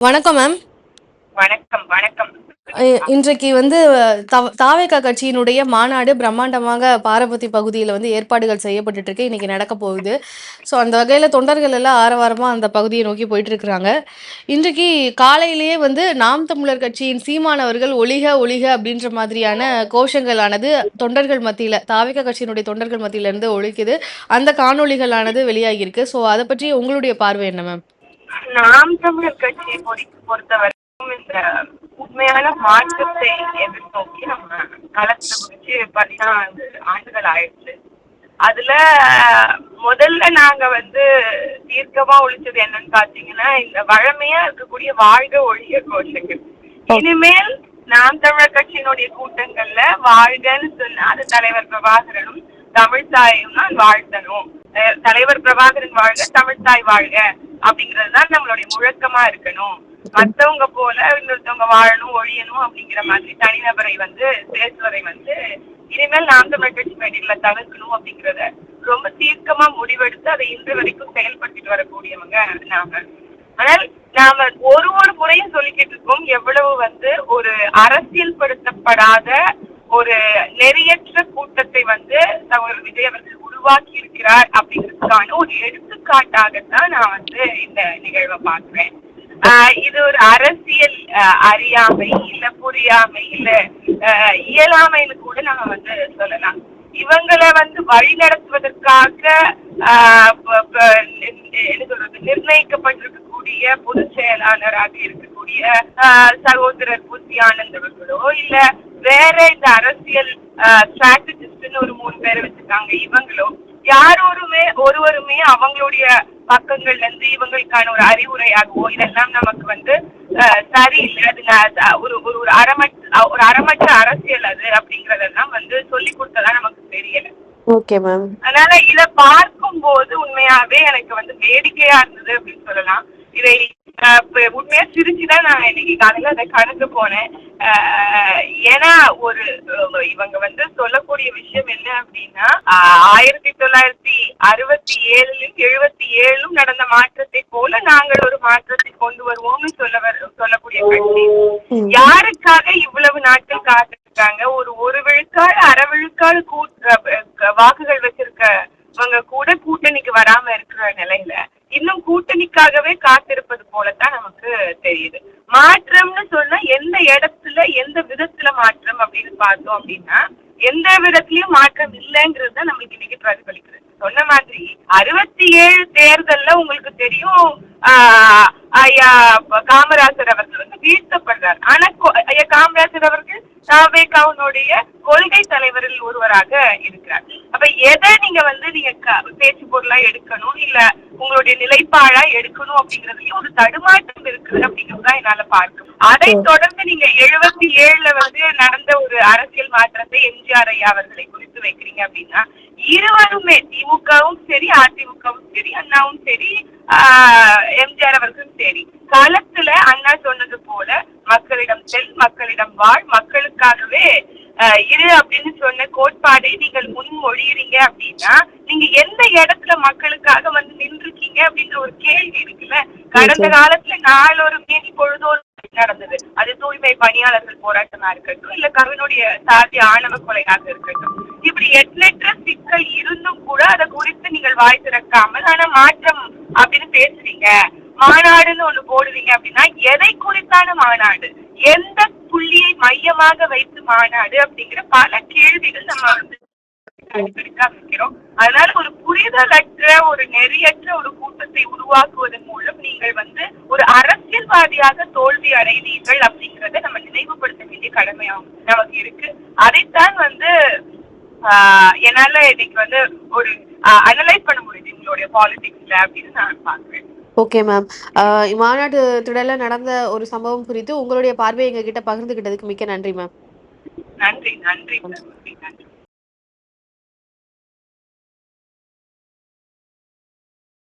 வணக்கம் மேம். வணக்கம் வணக்கம். இன்றைக்கு வந்து தவ- தாவேகா கட்சியினுடைய மாநாடு பிரம்மாண்டமாக பாரபத்தி பகுதியில் வந்து ஏற்பாடுகள் செய்யப்பட்டுட்டு இருக்கு இன்னைக்கு நடக்க போகுது. ஸோ அந்த வகையில் தொண்டர்கள் எல்லாம் ஆரவாரமாக அந்த பகுதியை நோக்கி போயிட்டு இருக்கிறாங்க இன்றைக்கு காலையிலேயே வந்து நாம் தமிழர் கட்சியின் சீமானவர்கள் ஒளிக ஒளிக அப்படின்ற மாதிரியான கோஷங்களானது தொண்டர்கள் மத்தியில் தாவேகா கட்சியினுடைய தொண்டர்கள் மத்தியில இருந்து ஒழிக்குது அந்த காணொளிகளானது வெளியாகியிருக்கு. ஸோ அதை பற்றி உங்களுடைய பார்வை என்ன மேம்? நாம் தமிழர் கட்சியை பொறுத்த பொறுத்தவரைக்கும் இந்த உண்மையான மாற்றத்தை எதிர்நோக்கி நம்ம களத்தை குறிச்சு பதினான்கு ஆண்டுகள் ஆயிடுச்சு. அதுல முதல்ல நாங்க வந்து தீர்க்கமா ஒழிச்சது என்னன்னு பாத்தீங்கன்னா இந்த வழமையா இருக்கக்கூடிய வாழ்க ஒழிய கோஷங்கள். இனிமேல் நாம் தமிழர் கட்சியினுடைய கூட்டங்கள்ல வாழ்கன்னு சொன்னா அது தலைவர் பிரபாகரனும் தமிழ்தாயும் தான் வாழ்த்தணும். அஹ் தலைவர் பிரபாகரன் வாழ்க தமிழ்தாய் வாழ்க. அப்படிங்கறதுதான் நம்மளுடைய முழக்கமா இருக்கணும். மத்தவங்க போல இன்னொருத்தவங்க வாழணும் ஒழியணும் அப்படிங்கிற மாதிரி தனிநபரை வந்து பேசுவதை வந்து இனிமேல் நாம் தமிழர் கட்சி தவிர்க்கணும் அப்படிங்கறத ரொம்ப தீர்க்கமா முடிவெடுத்து அதை இன்று வரைக்கும் செயல்படுத்திட்டு வரக்கூடியவங்க நாம ஆனால் நாம ஒரு ஒரு முறையும் சொல்லிக்கிட்டு இருக்கோம் எவ்வளவு வந்து ஒரு அரசியல்படுத்தப்படாத ஒரு நெறியற்ற கூட்டத்தை வந்து தவறு விஜய் அவர்கள் உருவாக்கி இருக்கிறார் அப்படிங்கிறதுக்கான ஒரு எடுத்துக்காட்டாகத்தான் நான் வந்து இந்த நிகழ்வை பாக்குறேன் ஆஹ் இது ஒரு அரசியல் அறியாமை இல்ல புரியாமை இல்ல இயலாமைன்னு கூட நம்ம வந்து சொல்லலாம். இவங்களை வந்து வழி நடத்துவதற்காக ஆஹ் என்ன சொல்றது நிர்ணயிக்கப்பட்டிருக்கக்கூடிய பொதுச் செயலாளராக இருக்கக்கூடிய ஆஹ் சகோதரர் புத்தி ஆனந்தவர்களோ இல்ல வேற இந்த அரசியல் ஸ்ட்ராட்டஜிஸ்ட்னு ஒரு மூணு பேரை வச்சிருக்காங்க இவங்களோ யாரோருமே ஒருவருமே அவங்களுடைய பக்கங்கள்ல இருந்து இவங்களுக்கான ஒரு அறிவுரையாகவோ இதெல்லாம் நமக்கு வந்து சரியில்லை. அது ஒரு ஒரு ஒரு அறமற்ற ஒரு அறமற்ற அரசியல் அது அப்படிங்கறதெல்லாம் வந்து சொல்லி கொடுத்ததா நமக்கு தெரியல. Okay ma'am. அதனால இத பார்க்கும் போது உண்மையாவே எனக்கு வந்து வேடிக்கையா இருந்தது அப்படின்னு சொல்லலாம். இதை உண்மையா சிரிச்சுதான் நான் இன்னைக்கு காலையில அதை கடந்து போனேன். ஏன்னா ஒரு இவங்க வந்து சொல்லக்கூடிய விஷயம் என்ன அப்படின்னா ஆயிரத்தி தொள்ளாயிரத்தி அறுபத்தி ஏழுலையும் எழுபத்தி ஏழும் நடந்த மாற்றத்தை போல நாங்கள் ஒரு மாற்றத்தை கொண்டு வருவோம்னு சொல்ல வர சொல்லக்கூடிய கட்சி. யாருக்காக இவ்வளவு நாட்கள் காத்திருக்காங்க? ஒரு ஒரு விழுக்காடு அரை விழுக்காடு கூட் வாக்குகள் வச்சிருக்கவங்க கூட கூட்டணிக்கு வராம இருக்கிற நிலையில இன்னும் கூட்டணிக்காகவே காத்திருப்பது போலத்தான் நமக்கு தெரியுது. மாற்றம்னு சொன்னா எந்த இடத்துல எந்த விதத்துல மாற்றம் அப்படின்னு பார்த்தோம் அப்படின்னா எந்த விதத்திலயும் மாற்றம் இல்லைங்கிறது தான் நம்மளுக்கு இன்னைக்கு பிரதிபலிக்கிறது. சொன்ன மாதிரி அறுபத்தி ஏழு தேர்தல்ல உங்களுக்கு தெரியும் ஐயா காமராஜர் அவர்கள் வந்து வீழ்த்தப்படுறார். ஆனா ஐயா காமராஜர் அவர்கள் தாவேகாவுடைய கொள்கை தலைவரில் ஒருவராக இருக்கிறார். அப்ப எதை நீங்க வந்து நீங்க பேச்சு பொருளா எடுக்கணும் இல்ல உங்களுடைய நிலைப்பாடா எடுக்கணும் அப்படிங்கறதுலயும் ஒரு தடுமாற்றம் இருக்குது அப்படிங்கறதுதான் என்னால பார்க்க முடியும். அதை தொடர்ந்து நீங்க எழுபத்தி ஏழுல வந்து நடந்த ஒரு அரசியல் மாற்றத்தை எம்ஜிஆர் ஐயா அவர்களை குறித்து வைக்கிறீங்க அப்படின்னா இருவருமே திமுகவும் சரி அதிமுகவும் சரி அண்ணாவும் சரி ஆஹ் எம்ஜிஆர் அவர்களும் சரி. களத்துல அண்ணா சொன்னது போல மக்களிடம் செல் மக்களிடம் வாழ் மக்களுக்காகவே இரு அப்படின்னு சொன்ன கோட்பாடை நீங்கள் முன்மொழியறீங்க அப்படின்னா நீங்க எந்த இடத்துல மக்களுக்காக வந்து நின்றுருக்கீங்க அப்படின்ற ஒரு கேள்வி இருக்குல்ல? கடந்த காலத்துல நாளொரு மேனி பொழுதோறும் நடந்தது. அது தூய்மை பணியாளர்கள் போராட்டமா இருக்கட்டும் இல்ல கவினுடைய சாதி ஆணவ கொலையாக இருக்கட்டும். இப்படி எண்ணற்ற சிக்கல் இருந்தும் கூட அதை குறித்து நீங்கள் வாய் திறக்காமல் ஆனா மாற்றம் அப்படின்னு பேசுறீங்க. மாநாடுன்னு ஒண்ணு போடுவீங்க அப்படின்னா எதை குறித்தான மாநாடு? எந்த புள்ளியை மையமாக வைத்து மாநாடு அப்படிங்கிற பல கேள்விகள் நம்ம வந்து அடிக்கடிக்கா அதனால ஒரு புரிதலற்ற ஒரு நெறியற்ற ஒரு கூட்டத்தை உருவாக்குவதன் மூலம் நீங்கள் வந்து ஒரு அரசியல்வாதியாக தோல்வி அடைவீர்கள் அப்படிங்கறத நம்ம நினைவுபடுத்த வேண்டிய கடமையாகும் நமக்கு இருக்கு. அதைத்தான் வந்து என்னால இன்னைக்கு வந்து ஒரு அனலைஸ் பண்ண முடியுது உங்களுடைய பாலிடிக்ஸ்ல அப்படின்னு நான் பாக்குறேன் ஓகே மேம் மாநாட்டு திடல்ல நடந்த ஒரு சம்பவம் குறித்து உங்களுடைய பார்வையை எங்ககிட்ட பகிர்ந்துகிட்டதுக்கு மிக்க நன்றி மேம் நன்றி நன்றி நன்றி.